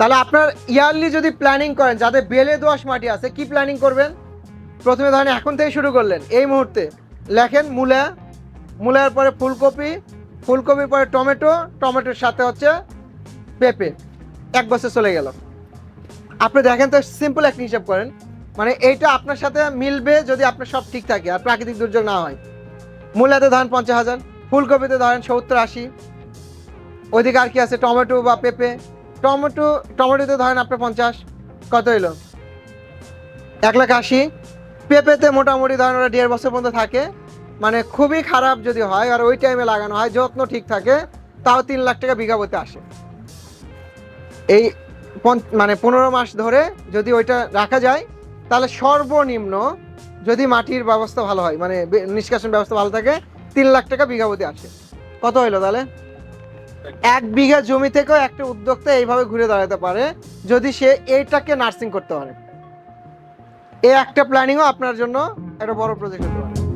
তাহলে আপনার ইয়ারলি যদি প্ল্যানিং করেন, যাদের বেলে দোয়াশ মাটি আছে, কি প্ল্যানিং করবেন? প্রথমে ধরেন এখন থেকে শুরু করলেন, এই মুহূর্তে। লেখেন মূলা, মূলার পরে ফুলকপি, ফুলকপির পরে টমেটো, টমেটোর সাথে হচ্ছে পেঁপে। এক বছর চলে গেল। আপনি দেখেন তো সিম্পল একটা হিসাব করেন। মানে এইটা আপনার সাথে মিলবে যদি আপনার সব ঠিক থাকে, আর প্রাকৃতিক দুর্যোগ না হয়। মূলাতে ধরেন পঞ্চাশ হাজার, ফুলকপিতে ধরেন সত্তর আশি। ওইদিকে আর কি আছে, টমেটো বা পেঁপে। টমেটো, টমেটোতে ধরেন আপনার পঞ্চাশ, কত হইল? এক লাখ আশি। পেঁপেতে মোটামুটি ধরেন ওরা দেড় বছর পর্যন্ত থাকে। মানে খুবই খারাপ যদি হয়, আর ওই টাইমে লাগানো হয়, যত্ন ঠিক থাকে, তাও তিন লাখ টাকা বিঘা বতে আসে। এই মানে পনেরো মাস ধরে যদি ওইটা রাখা যায়, তাহলে সর্বনিম্ন যদি মাটির ব্যবস্থা ভালো হয় মানে নিষ্কাশন ব্যবস্থা ভালো থাকে, তিন লাখ টাকা বিঘা আসে। কত হইল তাহলে? এক বিঘা জমি থেকেও একটা উদ্যোক্তা এইভাবে ঘুরে দাঁড়াতে পারে, যদি সে এইটাকে নার্সিং করতে পারে। এই একটা প্ল্যানিংও আপনার জন্য একটা বড় প্রজেক্ট হতে পারে।